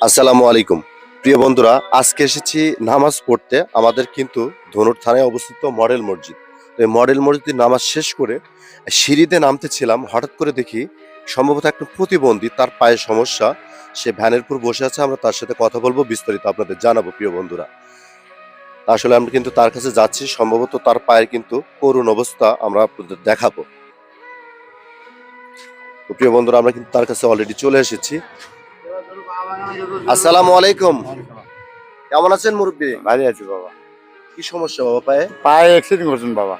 আসসালামু আলাইকুম। প্রিয় বন্ধুরা, আজকে এসেছি নামাজ পড়তে। আমাদের কিন্তু ধনুর থানায় অবস্থিত মডেল মসজিদ। তো এই মডেল মসজিদে নামাজ শেষ করে সিঁড়িতে নামতেছিলাম। হঠাৎ করে দেখি সম্ভবত একটা প্রতিবন্ধী, তার পায়ে সমস্যা। সে ভ্যানের উপর বসে আছে, আমরা তার সাথে কথা বলব, বিস্তারিত আপনাদের জানাব, প্রিয় বন্ধুরা। আসলে আমরা কিন্তু তার কাছে যাচ্ছি, সম্ভবত তার পায়ের কিন্তু করুণ অবস্থা আমরা আপনাদের দেখাবো। প্রিয় বন্ধুরা, আমরা কিন্তু তার কাছে অলরেডি চলে এসেছি। আসসালামু আলাইকুম। কেমন আছেন মুরব্বী? ভালো আছি বাবা। কি সমস্যা বাবা পায়ে? পায়ে অ্যাক্সিডেন্ট করছেন বাবা।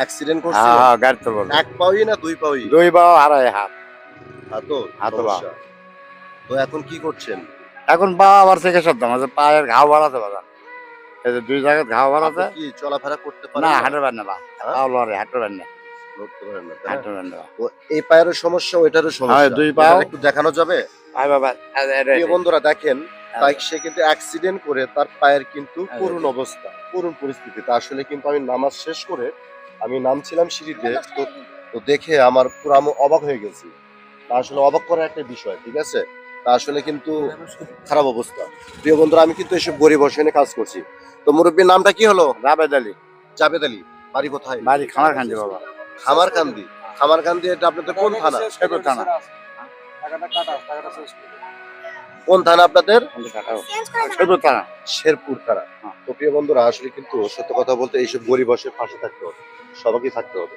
অ্যাক্সিডেন্ট করছে? হ্যাঁ হ্যাঁ গাড়ি তো বলো এক পাউই না দুই পাউই দুই বাবা হারায় হাত। হাতো হাতো। তো এখন কি করছেন? এখন বাবা আবার থেকে সব দাম আছে পায়ের ঘাও বাড়াতে বাবা। এই যে দুই জায়গায় ঘাও বাড়াতে কি চলাফেরা করতে পারেন না? হাঁটতে পারেন না বা? পাও লড়ে হাঁটতে পারেন না। নড়তে পারেন না, হাঁটতে পারেন না তো এই পায়েরও সমস্যা ওইটারও সমস্যা। হ্যাঁ, দুই পাও। একটু দেখানো যাবে? আয় বাবা আয়, আয়, আয়, প্রিয় বন্ধুরা দেখেন। সে কিন্তু অ্যাক্সিডেন্ট করে তার পায়ের কিন্তু। করুণ অবস্থা করুণ পরিস্থিতিতে। আসলে কিন্তু আমি নামাজ শেষ করে আমি নামছিলাম সিঁড়িতে তো তো দেখে আমার পুরো আমি অবাক হয়ে গেছি। তা আসলে অবাক করার একটা বিষয় ঠিক আছে? তা আসলে কিন্তু খারাপ অবস্থা। প্রিয় বন্ধুরা আমি কিন্তু এসব গরিব বসে কাজ করছি। তো মুরব্বীর নামটা কি হলো? রাবেদ আলী। জাবেদ আলী বাড়ি কোথায়? বাড়ি খামার খান্দি বাবা। খামারকান্দি। খামারকান্দি এটা আপনাদের কোন থানা? থানা। কোন থানা আপনাদের? শেখর থানা। শেরপুর থানা। হ্যাঁ। তো প্রিয় বন্ধুরা আসলে কিন্তু সত্য কথা বলতে এইসব গরিব বসে পাশে থাকতে হবে। সবাইকে থাকতে হবে।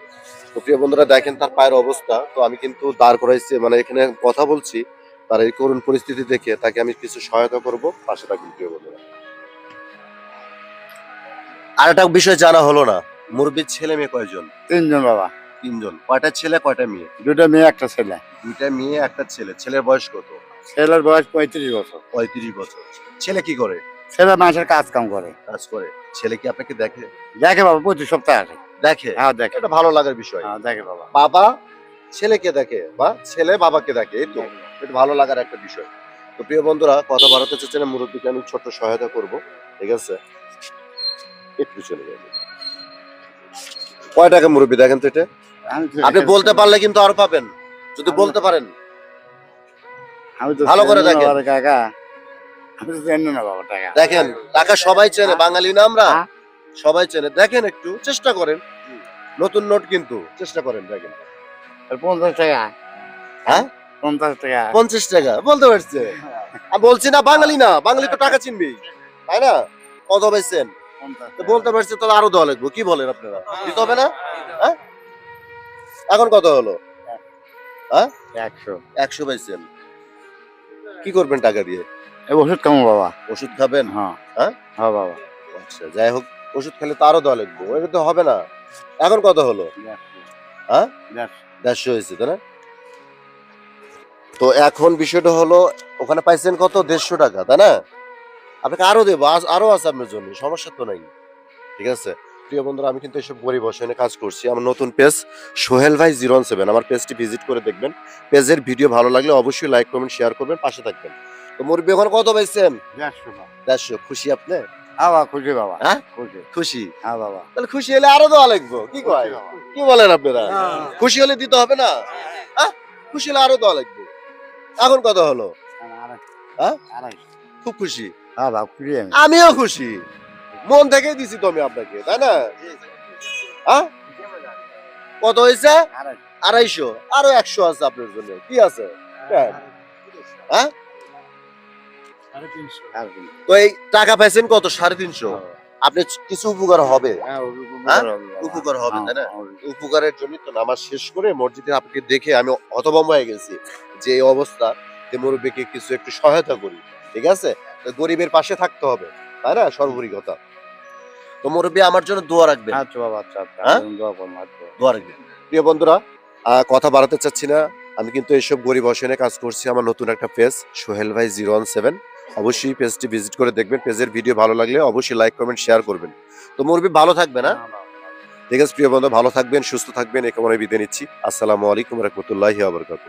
তো প্রিয় বন্ধুরা দেখেন তার পায়ের অবস্থা। তো আমি কিন্তু দাঁড় করাইছি মানে এখানে কথা বলছি তার এই করুণ পরিস্থিতি দেখে তাকে আমি কিছু সহায়তা করব। পাশে থাকবেন প্রিয় বন্ধুরা। আর একটা বিষয় জানা হলো না। মুরব্বীর ছেলে মেয়ে কয়জন? তিনজন বাবা। তিনজন। কয়টা ছেলে কয়টা মেয়ে? দুটো মেয়ে একটা ছেলে। দুইটা মেয়ে একটা ছেলে। ছেলের বয়স কত? ছেলের বয়স পঁয়ত্রিশ বছর। পঁয়ত্রিশ বছর। ছেলে কি করে? ছেলে মানুষের কাজ কাম করে। কাজ করে। ছেলে কি আপনাকে দেখে? দেখে বাবা প্রতি সপ্তাহে আসে। দেখে? হ্যাঁ দেখে। এটা ভালো লাগার বিষয়। হ্যাঁ দেখে বাবা। বাবা ছেলেকে দেখে বা ছেলে বাবাকে দেখে এই তো। এটা ভালো লাগার একটা বিষয়। তো প্রিয় বন্ধুরা কথা বাড়াতে চাচ্ছেন মুরব্বীকে আমি ছোট্ট সহায়তা করব। ঠিক আছে? একটু চলে যাবে কয় টাকা মুরব্বী দেখেন তো এটা? আপনি বলতে পারলে কিন্তু আরও পাবেন। যদি বলতে পারেন। আমি তো ভালো করে দেখেন। কাকা আমি তো জানি না বাবা টাকা। দেখেন টাকা সবাই চেনে বাঙালি না আমরা? হ্যাঁ। সবাই চেনে। দেখেন একটু চেষ্টা করেন। নতুন নোট কিন্তু চেষ্টা করেন দেখেন। পঞ্চাশ টাকা। হ্যাঁ? পঞ্চাশ টাকা। পঞ্চাশ টাকা বলতে পারছে আমি বলছি না বাঙালি না বাঙালি তো টাকা চিনবি তাই না? কত পাইছেন বলতে পারছে তাহলে আরও দেওয়া লাগবে। কি বলেন আপনারা? দিতে হবে না? হ্যাঁ? এখন কত হলো? একশো। একশো পাইছেন। কি করবেন টাকা দিয়ে? ওষুধ কেমন বাবা। ওষুধ খাবেন? হ্যাঁ। হ্যাঁ? হ্যাঁ বাবা। আচ্ছা যাই হোক ওষুধ খেলে তো আরও দেওয়া লাগবে। ওটা তো হবে না। এখন কত হলো? হ্যাঁ? দেড়শো হয়েছে তাই না? তো এখন বিষয়টা হলো ওখানে পাইছেন কত? দেড়শো টাকা তাই না? আপনাকে আরও দেবো আজ- আরও আছে আপনার জন্য সমস্যা তো নাই। ঠিক আছে? প্রিয় বন্ধুরা আমি কিন্তু এসব গরিব বসে কাজ করছি। আমার নতুন পেজ সোহেল ভাই জিরো সেভেন আমার পেজটি ভিজিট করে দেখবেন। পেজের ভিডিও ভালো লাগলে অবশ্যই লাইক কমেন্ট শেয়ার করবেন পাশে থাকবেন। তো মুরব্বী এখন কত পাইছেন দেড়শো খুশি আপনি? হ্যাঁ বাবা খুশি বাবা। হ্যাঁ? খুশি। হ্যাঁ বাবা। তাহলে খুশি হলে আরও দেওয়া লাগবে কি কয়? কি বলেন আপনারা? খুশি হলে দিতে হবে না? হ্যাঁ? খুশি হলে আরও দেওয়া লাগবে। এখন কত হলো? হ্যাঁ? খুব খুশি। হ্যাঁ বাবা খুশি আমি। আমিও খুশি। মন থেকেই দিছি তো আমি আপনাকে তাই না? হ্যাঁ কত হয়েছে? আড়াইশো। আরও একশো আছে আপনার জন্য। কি আছে? হ্যাঁ। হ্যাঁ। তো এই টাকা পাইছেন কত? সাড়ে তিনশো। আপনি কিছু উপকার হবে। হ্যাঁ, হ্যাঁ? উপকার হবে। হবে, তাই না? হ্যাঁ, উপকারের জন্য তো নামাজ শেষ করে মসজিদে আপনাকে দেখে আমি হতভম্ব হয়ে গেছি যে এই অবস্থা। যে মুরব্বীকে কিছু একটু সহায়তা করি ঠিক আছে? গরিবের পাশে থাকতে হবে তাই না? সর্বোপরি কথা তো মুরব্বী আমার জন্য দোয়া রাখবেন। আচ্ছা বাবা আচ্ছা আচ্ছা হ্যাঁ? আমি দোয়া আচ্ছা। রাখবেন। প্রিয় বন্ধুরা কথা বাড়াতে চাচ্ছি না। আমি কিন্তু এইসব গরিব অসনে কাজ করছি। আমার নতুন একটা পেজ সোহেল ভাই জিরো ওয়ান সেভেন। অবশ্যই পেজটি ভিজিট করে দেখবেন। পেজের ভিডিও ভালো লাগলে অবশ্যই লাইক কমেন্ট শেয়ার করবেন। তো মুরব্বী ভালো থাকবে না হ্যাঁ, ঠিক আছে প্রিয় বন্ধু ভালো থাকবেন সুস্থ থাকবেন। এ কামনায় বিদায় নিচ্ছি। আসসালামু আলাইকুম রহমতুল্লাহি আবরকাত